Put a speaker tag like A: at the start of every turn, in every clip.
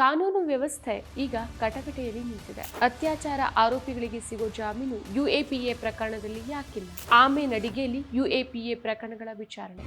A: ಕಾನೂನು ವ್ಯವಸ್ಥೆ ಈಗ ಕಟಕಟೆಯಲ್ಲಿ ನಿಂತಿದೆ. ಅತ್ಯಾಚಾರ ಆರೋಪಿಗಳಿಗೆ ಸಿಗೋ ಜಾಮೀನು ಯುಎಪಿಎ ಪ್ರಕರಣದಲ್ಲಿ ಯಾಕಿಲ್ಲ? ಆಮೆ ನಡಿಗೆಯಲ್ಲಿ ಯುಎಪಿಎ ಪ್ರಕರಣಗಳ ವಿಚಾರಣೆ.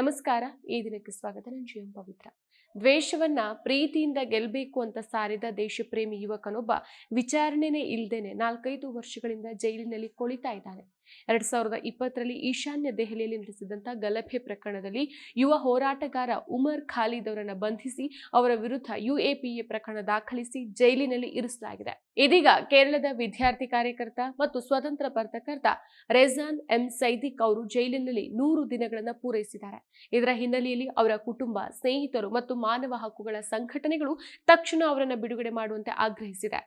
A: ನಮಸ್ಕಾರ, ಈ ದಿನಕ್ಕೆ ಸ್ವಾಗತ. ನಾನು ಜಿ ಪವಿತ್ರ. ದ್ವೇಷವನ್ನ ಪ್ರೀತಿಯಿಂದ ಗೆಲ್ಲಬೇಕು ಅಂತ ಸಾರಿದ ದೇಶಪ್ರೇಮಿ ಯುವಕನೊಬ್ಬ ವಿಚಾರಣೆನೇ ಇಲ್ದೇನೆ ನಾಲ್ಕೈದು ವರ್ಷಗಳಿಂದ ಜೈಲಿನಲ್ಲಿ ಕೊಳಿತಾ ಇದ್ದಾನೆ. ಎರಡ್ ಸಾವಿರದ ಇಪ್ಪತ್ತರಲ್ಲಿ ಈಶಾನ್ಯ ದೆಹಲಿಯಲ್ಲಿ ನಡೆಸಿದಂತ ಗಲಭೆ ಪ್ರಕರಣದಲ್ಲಿ ಯುವ ಹೋರಾಟಗಾರ ಉಮರ್ ಖಾಲಿದ್ ಅವರನ್ನ ಬಂಧಿಸಿ ಅವರ ವಿರುದ್ಧ ಯುಎಪಿಎ ಪ್ರಕರಣ ದಾಖಲಿಸಿ ಜೈಲಿನಲ್ಲಿ ಇರಿಸಲಾಗಿದೆ. ಇದೀಗ ಕೇರಳದ ವಿದ್ಯಾರ್ಥಿ ಕಾರ್ಯಕರ್ತ ಮತ್ತು ಸ್ವತಂತ್ರ ಪತ್ರಕರ್ತ ರೆಜಾನ್ ಎಂ ಸೈದಿಕ್ ಅವರು ಜೈಲಿನಲ್ಲಿ ನೂರು ದಿನಗಳನ್ನ ಪೂರೈಸಿದ್ದಾರೆ. ಇದರ ಹಿನ್ನೆಲೆಯಲ್ಲಿ ಅವರ ಕುಟುಂಬ ಸ್ನೇಹಿತರು ಮತ್ತು ಮಾನವ ಹಕ್ಕುಗಳ ಸಂಘಟನೆಗಳು ತಕ್ಷಣ ಅವರನ್ನು ಬಿಡುಗಡೆ ಮಾಡುವಂತೆ ಆಗ್ರಹಿಸಿದೆ.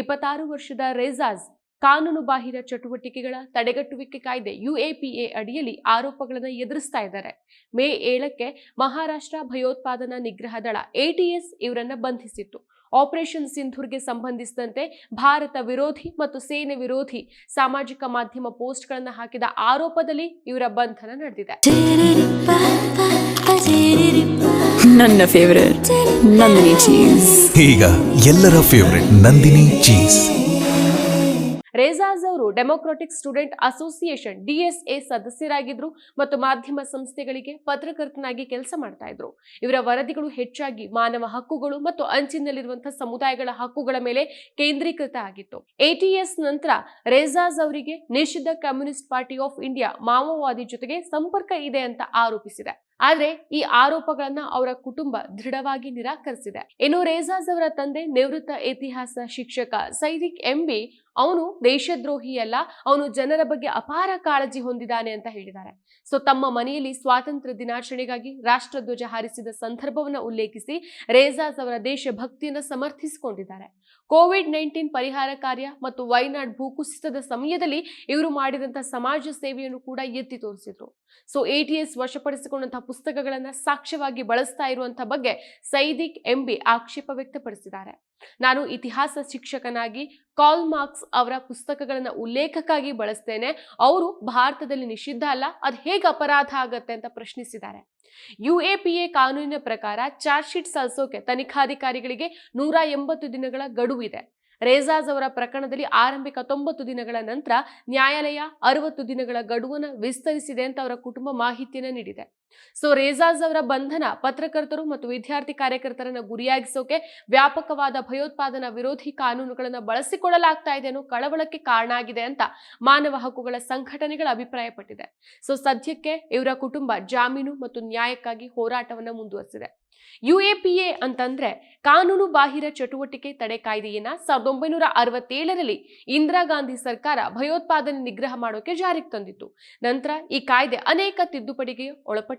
A: ಇಪ್ಪತ್ತಾರು ವರ್ಷದ ರೆಜಾಜ್ ಕಾನೂನು ಬಾಹಿರ ಚಟುವಟಿಕೆಗಳ ತಡೆಗಟ್ಟುವಿಕೆ ಕಾಯ್ದೆ ಯುಎಪಿಎ ಅಡಿಯಲ್ಲಿ ಆರೋಪಗಳನ್ನು ಎದುರಿಸ್ತಾ ಇದ್ದಾರೆ. ಮೇ ಏಳಕ್ಕೆ ಮಹಾರಾಷ್ಟ್ರ ಭಯೋತ್ಪಾದನಾ ನಿಗ್ರಹ ದಳ ಎಟಿಎಸ್ ಇವರನ್ನ ಬಂಧಿಸಿತ್ತು. ಆಪರೇಷನ್ ಸಿಂಧೂರ್ಗೆ ಸಂಬಂಧಿಸಿದಂತೆ ಭಾರತ ವಿರೋಧಿ ಮತ್ತು ಸೇನೆ ವಿರೋಧಿ ಸಾಮಾಜಿಕ ಮಾಧ್ಯಮ ಪೋಸ್ಟ್ಗಳನ್ನು ಹಾಕಿದ ಆರೋಪದಲ್ಲಿ ಇವರ ಬಂಧನ ನಡೆದಿದೆ.
B: ನನ್ನ ಫೇವರೇಟ್ ನಂದಿನಿ ಚೀಸ್
C: ಈಗ ಎಲ್ಲರ ಫೇವರೇಟ್ ನಂದಿನಿ ಚೀಸ್
A: ರೇಜಾಜ್ ಅವರು democratic student association D S A ಸದಸ್ಯರಾಗಿದ್ರು ಮತ್ತು ಮಾಧ್ಯಮ ಸಂಸ್ಥೆಗಳಿಗೆ ಪತ್ರಕರ್ತನಾಗಿ ಕೆಲಸ ಮಾಡ್ತಾ ಇದ್ರು. ಇವರ ವರದಿಗಳು ಹೆಚ್ಚಾಗಿ ಮಾನವ ಹಕ್ಕುಗಳು ಮತ್ತು ಅಂಚಿನಲ್ಲಿರುವಂತಹ ಸಮುದಾಯಗಳ ಹಕ್ಕುಗಳ ಮೇಲೆ ಕೇಂದ್ರೀಕೃತ ಆಗಿತ್ತು. ಎಟಿಎಸ್ ನಂತರ ರೇಜಾಜ್ ಅವರಿಗೆ ನಿಷಿದ್ಧ ಕಮ್ಯುನಿಸ್ಟ್ ಪಾರ್ಟಿ ಆಫ್ ಇಂಡಿಯಾ ಮಾವೋವಾದಿ ಜೊತೆಗೆ ಸಂಪರ್ಕ ಇದೆ ಅಂತ ಆರೋಪಿಸಿದೆ. ಆದ್ರೆ ಈ ಆರೋಪಗಳನ್ನ ಅವರ ಕುಟುಂಬ ದೃಢವಾಗಿ ನಿರಾಕರಿಸಿದೆ. ಇನ್ನು ರೇಜಾಜ್ ಅವರ ತಂದೆ ನಿವೃತ್ತ ಇತಿಹಾಸ ಶಿಕ್ಷಕ ಸೈದಿಕ್ ಎಂಬಿ ಅವನು ದೇಶದ್ರೋಹಿ ಅಲ್ಲ ಅವನು ಜನರ ಬಗ್ಗೆ ಅಪಾರ ಕಾಳಜಿ ಹೊಂದಿದ್ದಾನೆ ಅಂತ ಹೇಳಿದ್ದಾರೆ. ಸೊ ತಮ್ಮ ಮನೆಯಲ್ಲಿ ಸ್ವಾತಂತ್ರ್ಯ ದಿನಾಚರಣೆಗಾಗಿ ರಾಷ್ಟ್ರಧ್ವಜ ಹಾರಿಸಿದ ಸಂದರ್ಭವನ್ನು ಉಲ್ಲೇಖಿಸಿ ರೇಜಾಸ್ ಅವರ ದೇಶಭಕ್ತಿಯನ್ನು ಸಮರ್ಥಿಸಿಕೊಂಡಿದ್ದಾರೆ. ಕೋವಿಡ್ ನೈನ್ಟೀನ್ ಪರಿಹಾರ ಕಾರ್ಯ ಮತ್ತು ವೈನಾಡ್ ಭೂಕುಸಿತದ ಸಮಯದಲ್ಲಿ ಇವರು ಮಾಡಿದಂತಹ ಸಮಾಜ ಸೇವೆಯನ್ನು ಕೂಡ ಎತ್ತಿ ತೋರಿಸಿದ್ರು. ಸೊ ಎಟಿಎಸ್ ವಶಪಡಿಸಿಕೊಂಡಂತಹ ಪುಸ್ತಕಗಳನ್ನ ಸಾಕ್ಷ್ಯವಾಗಿ ಬಳಸ್ತಾ ಇರುವಂತಹ ಬಗ್ಗೆ ಸೈದಿಕ್ ಎಂಬಿ ಆಕ್ಷೇಪ ವ್ಯಕ್ತಪಡಿಸಿದ್ದಾರೆ. ನಾನು ಇತಿಹಾಸ ಶಿಕ್ಷಕನಾಗಿ ಕಾಲ್ ಮಾರ್ಕ್ಸ್ ಅವರ ಪುಸ್ತಕಗಳನ್ನ ಉಲ್ಲೇಖಕ್ಕಾಗಿ ಬಳಸ್ತೇನೆ. ಅವರು ಭಾರತದಲ್ಲಿ ನಿಷಿದ್ಧ ಅಲ್ಲ, ಅದು ಹೇಗೆ ಅಪರಾಧ ಆಗತ್ತೆ ಅಂತ ಪ್ರಶ್ನಿಸಿದ್ದಾರೆ. ಯು ಎಪಿಎ ಕಾನೂನಿನ ಪ್ರಕಾರ ಚಾರ್ಜ್ ಶೀಟ್ ಸಲ್ಲಿಸೋಕೆ ತನಿಖಾಧಿಕಾರಿಗಳಿಗೆ ನೂರ ಎಂಬತ್ತು ದಿನಗಳ ಗಡುವಿದೆ. ರೇಜಾಜ್ ಅವರ ಪ್ರಕರಣದಲ್ಲಿ ಆರಂಭಿಕ ತೊಂಬತ್ತು ದಿನಗಳ ನಂತರ ನ್ಯಾಯಾಲಯ ಅರವತ್ತು ದಿನಗಳ ಗಡುವನ್ನು ವಿಸ್ತರಿಸಿದೆ ಅಂತ ಅವರ ಕುಟುಂಬ ಮಾಹಿತಿಯನ್ನು ನೀಡಿದೆ. ಸೊ ರೇಜಾಜ್ ಅವರ ಬಂಧನ ಪತ್ರಕರ್ತರು ಮತ್ತು ವಿದ್ಯಾರ್ಥಿ ಕಾರ್ಯಕರ್ತರನ್ನ ಗುರಿಯಾಗಿಸೋಕೆ ವ್ಯಾಪಕವಾದ ಭಯೋತ್ಪಾದನಾ ವಿರೋಧಿ ಕಾನೂನುಗಳನ್ನು ಬಳಸಿಕೊಳ್ಳಲಾಗ್ತಾ ಇದೆ ಅನ್ನೋ ಕಳವಳಕ್ಕೆ ಕಾರಣ ಆಗಿದೆ ಅಂತ ಮಾನವ ಹಕ್ಕುಗಳ ಸಂಘಟನೆಗಳ ಅಭಿಪ್ರಾಯಪಟ್ಟಿದೆ. ಸೊ ಸದ್ಯಕ್ಕೆ ಇವರ ಕುಟುಂಬ ಜಾಮೀನು ಮತ್ತು ನ್ಯಾಯಕ್ಕಾಗಿ ಹೋರಾಟವನ್ನ ಮುಂದುವರೆಸಿದೆ. ಯುಎಪಿಎ ಅಂತಂದ್ರೆ ಕಾನೂನು ಬಾಹಿರ ಚಟುವಟಿಕೆ ತಡೆ ಕಾಯ್ದೆಯನ್ನ ಸಾವಿರದ ಒಂಬೈನೂರ ಅರವತ್ತೇಳರಲ್ಲಿ ಇಂದಿರಾ ಗಾಂಧಿ ಸರ್ಕಾರ ಭಯೋತ್ಪಾದನೆ ನಿಗ್ರಹ ಮಾಡೋಕೆ ಜಾರಿಗೆ ತಂದಿತ್ತು. ನಂತರ ಈ ಕಾಯ್ದೆ ಅನೇಕ ತಿದ್ದುಪಡಿಗೆ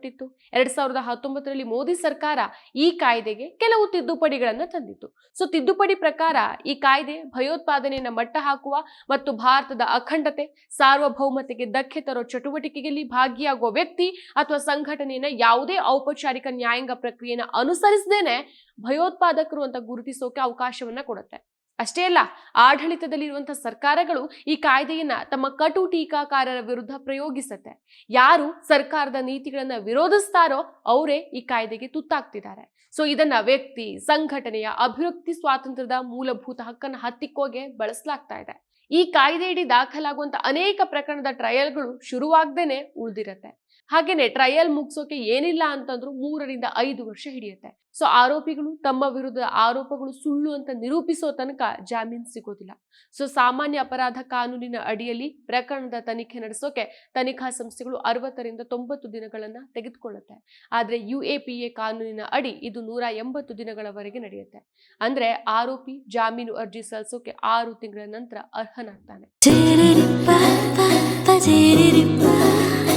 A: ಒಳಪಟ್ಟಿತ್ತು ಎರಡ್ ಸಾವಿರದ ಹತ್ತೊಂಬತ್ತರಲ್ಲಿ ಮೋದಿ ಸರ್ಕಾರ ಈ ಕಾಯ್ದೆಗೆ ಕೆಲವು ತಿದ್ದುಪಡಿಗಳನ್ನು ತಂದಿತ್ತು. ಸೊ ತಿದ್ದುಪಡಿ ಪ್ರಕಾರ ಈ ಕಾಯ್ದೆ ಭಯೋತ್ಪಾದನೆಯನ್ನ ಮಟ್ಟ ಹಾಕುವ ಮತ್ತು ಭಾರತದ ಅಖಂಡತೆ, ಸಾರ್ವಭೌಮತೆಗೆ ಧಕ್ಕೆ ತರೋ ಚಟುವಟಿಕೆಯಲ್ಲಿ ಭಾಗಿಯಾಗುವ ವ್ಯಕ್ತಿ ಅಥವಾ ಸಂಘಟನೆಯನ್ನ ಯಾವುದೇ ಔಪಚಾರಿಕ ನ್ಯಾಯಾಂಗ ಪ್ರಕ್ರಿಯೆನ ಅನುಸರಿಸದೇನೆ ಭಯೋತ್ಪಾದಕರು ಅಂತ ಗುರುತಿಸೋಕೆ ಅವಕಾಶವನ್ನ ಕೊಡುತ್ತೆ. ಅಷ್ಟೇ ಅಲ್ಲ ಆಡಳಿತದಲ್ಲಿರುವಂತಹ ಸರ್ಕಾರಗಳು ಈ ಕಾಯ್ದೆಯನ್ನ ತಮ್ಮ ಕಟು ಟೀಕಾಕಾರರ ವಿರುದ್ಧ ಪ್ರಯೋಗಿಸತ್ತೆ. ಯಾರು ಸರ್ಕಾರದ ನೀತಿಗಳನ್ನ ವಿರೋಧಿಸ್ತಾರೋ ಅವರೇ ಈ ಕಾಯ್ದೆಗೆ ತುತ್ತಾಗ್ತಿದ್ದಾರೆ. ಸೊ ಇದನ್ನ ವ್ಯಕ್ತಿ, ಸಂಘಟನೆಯ ಅಭಿವ್ಯಕ್ತಿ ಸ್ವಾತಂತ್ರ್ಯದ ಮೂಲಭೂತ ಹಕ್ಕನ್ನು ಹತ್ತಿಕ್ಕೋಗೆ ಬಳಸಲಾಗ್ತಾ ಇದೆ. ಈ ಕಾಯ್ದೆಯಡಿ ದಾಖಲಾಗುವಂತ ಅನೇಕ ಪ್ರಕರಣದ ಟ್ರಯಲ್ಗಳು ಶುರುವಾಗ್ದೇನೆ ಉಳಿದಿರತ್ತೆ. ಹಾಗೇನೆ ಟ್ರಯಲ್ ಮುಗಿಸೋಕೆ ಏನಿಲ್ಲ ಅಂತಂದ್ರೂ ಮೂರರಿಂದ ಐದು ವರ್ಷ ಹಿಡಿಯುತ್ತೆ. ಸೊ ಆರೋಪಿಗಳು ತಮ್ಮ ವಿರುದ್ಧ ಆರೋಪಗಳು ಸುಳ್ಳು ಅಂತ ನಿರೂಪಿಸೋ ತನಕ ಜಾಮೀನು ಸಿಗೋದಿಲ್ಲ. ಸೊ ಸಾಮಾನ್ಯ ಅಪರಾಧ ಕಾನೂನಿನ ಅಡಿಯಲ್ಲಿ ಪ್ರಕರಣದ ತನಿಖೆ ನಡೆಸೋಕೆ ತನಿಖಾ ಸಂಸ್ಥೆಗಳು ಅರವತ್ತರಿಂದ ತೊಂಬತ್ತು ದಿನಗಳನ್ನ ತೆಗೆದುಕೊಳ್ಳುತ್ತೆ. ಆದ್ರೆ ಯುಎಪಿಎ ಕಾನೂನಿನ ಅಡಿ ಇದು ನೂರ ಎಂಬತ್ತು ದಿನಗಳವರೆಗೆ ನಡೆಯುತ್ತೆ. ಅಂದ್ರೆ ಆರೋಪಿ ಜಾಮೀನು ಅರ್ಜಿ ಸಲ್ಲಿಸೋಕೆ ಆರು ತಿಂಗಳ ನಂತರ ಅರ್ಹನಾಗ್ತಾನೆ.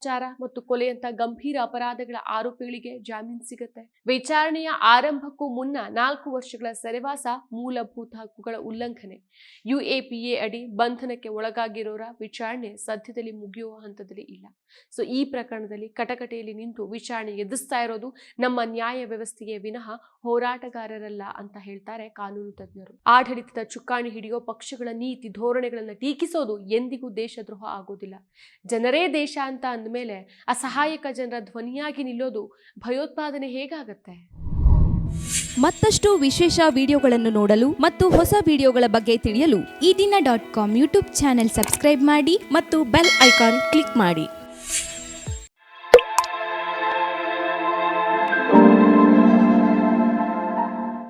A: ಚಾರ ಮತ್ತು ಕೊಲೆಯಂತ ಗಂಭೀರ ಅಪರಾಧಗಳ ಆರೋಪಿಗಳಿಗೆ ಜಾಮೀನು ಸಿಗುತ್ತೆ. ವಿಚಾರಣೆಯ ಆರಂಭಕ್ಕೂ ಮುನ್ನ ನಾಲ್ಕು ವರ್ಷಗಳ ಸೆರೆವಾಸ ಮೂಲಭೂತ ಹಕ್ಕುಗಳ ಉಲ್ಲಂಘನೆ. ಯುಎಪಿಎ ಅಡಿ ಬಂಧನಕ್ಕೆ ಒಳಗಾಗಿರೋರ ವಿಚಾರಣೆ ಸದ್ಯದಲ್ಲಿ ಮುಗಿಯುವ ಹಂತದಲ್ಲಿ ಇಲ್ಲ. ಸೊ, ಈ ಪ್ರಕರಣದಲ್ಲಿ ಕಟಕಟೆಯಲ್ಲಿ ನಿಂತು ವಿಚಾರಣೆ ಎದುರಿಸ್ತಾ ಇರೋದು ನಮ್ಮ ನ್ಯಾಯ ವ್ಯವಸ್ಥೆಗೆ ವಿನಃ ಹೋರಾಟಗಾರರಲ್ಲ ಅಂತ ಹೇಳ್ತಾರೆ ಕಾನೂನು ತಜ್ಞರು. ಆಡಳಿತದ ಚುಕ್ಕಾಣಿ ಹಿಡಿಯೋ ಪಕ್ಷಗಳ ನೀತಿ ಧೋರಣೆಗಳನ್ನು ಟೀಕಿಸೋದು ಎಂದಿಗೂ ದೇಶದ್ರೋಹ ಆಗೋದಿಲ್ಲ. ಜನರೇ ದೇಶ ಅಂತ ಅಂದಮೇಲೆ ಅಸಹಾಯಕ ಜನರ ಧ್ವನಿಯಾಗಿ ನಿಲ್ಲೋದು ಭಯೋತ್ಪಾದನೆ ಹೇಗಾಗತ್ತೆ?
D: ಮತ್ತಷ್ಟು ವಿಶೇಷ ವಿಡಿಯೋಗಳನ್ನು ನೋಡಲು ಮತ್ತು ಹೊಸ ವಿಡಿಯೋಗಳ ಬಗ್ಗೆ ತಿಳಿಯಲು
E: Eedina dot com YouTube channel subscribe ಮಾಡಿ
D: ಮತ್ತು ಬೆಲ್ ಐಕಾನ್ ಕ್ಲಿಕ್ ಮಾಡಿ.